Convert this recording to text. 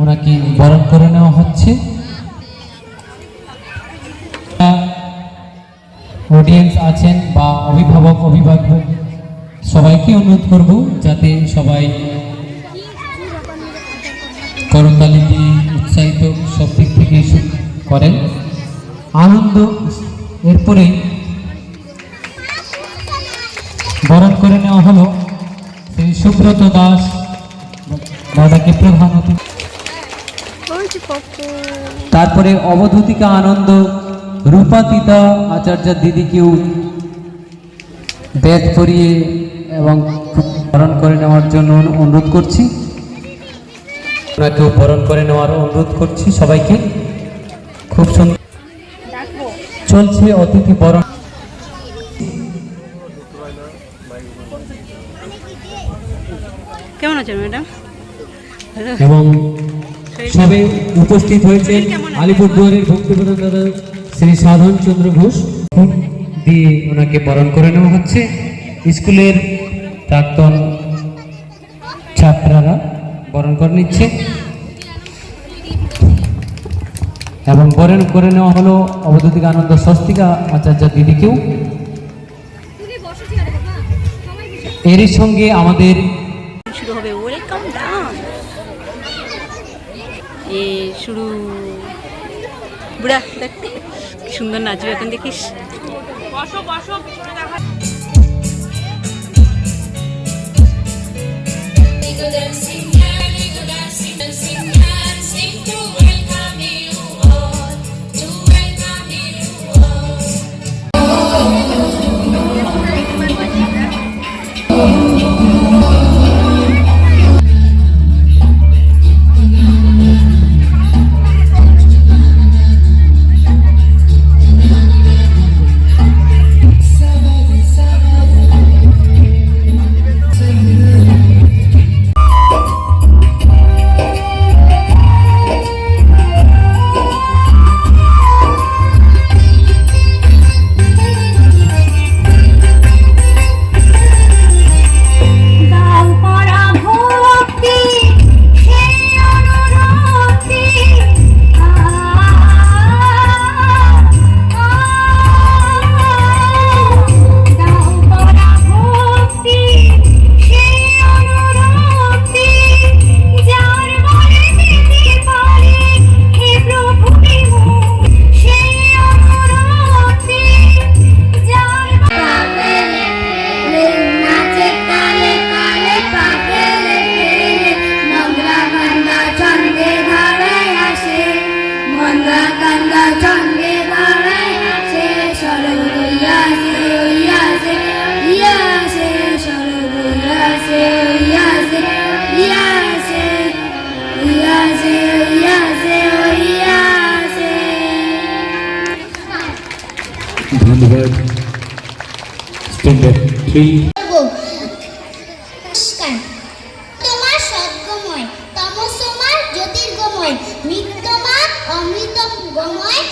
ওনাকে বরণ করে নেওয়া হচ্ছে। অডিয়েন্স আছেন বা অভিভাবক অভিভাবক সবাইকে অনুরোধ করব যাতে সবাই করতালি উৎসাহিত সব দিক থেকে করেন। আনন্দ, এরপরে বরণ করে নেওয়া হলো শ্রী সুব্রত দাস দাদাকে প্রধান অতিথি তারপরে অবধূতিকা আনন্দ রূপাতিতা আচার্য দিদিকেও বেদ পরিয়ে এবং বরণ করে নেওয়ার জন্য অনুরোধ করছি। ওনাকেও বরণ করে নেওয়ার অনুরোধ করছি সবাইকে। খুব সুন্দর চলছে অতিথি বরণ। কেমন আছেন ম্যাডাম? এবং সবে উপস্থিত হয়েছেন আলিপুরদুয়ারের ভক্তিপ্রধান দাদা শ্রী সাধন চন্দ্র ঘোষ দিয়ে ওনাকে বরণ করে নেওয়া হচ্ছে। স্কুলের প্রাক্তন ছাত্ররা বরণ করে নিচ্ছে। এবং বরণ করে নেওয়া হলো অবধূতিক আনন্দ স্বস্তিকা আচার্য দিদিকেও। এরই সঙ্গে আমাদের শুরু। বুড়া দেখ সুন্দর নাচবে এখন দেখিস। Go Bird. Standard 3. তোমার সদ্গময় তমসমা জ্যোতির্গময় মৃত্যমা অমৃতগময়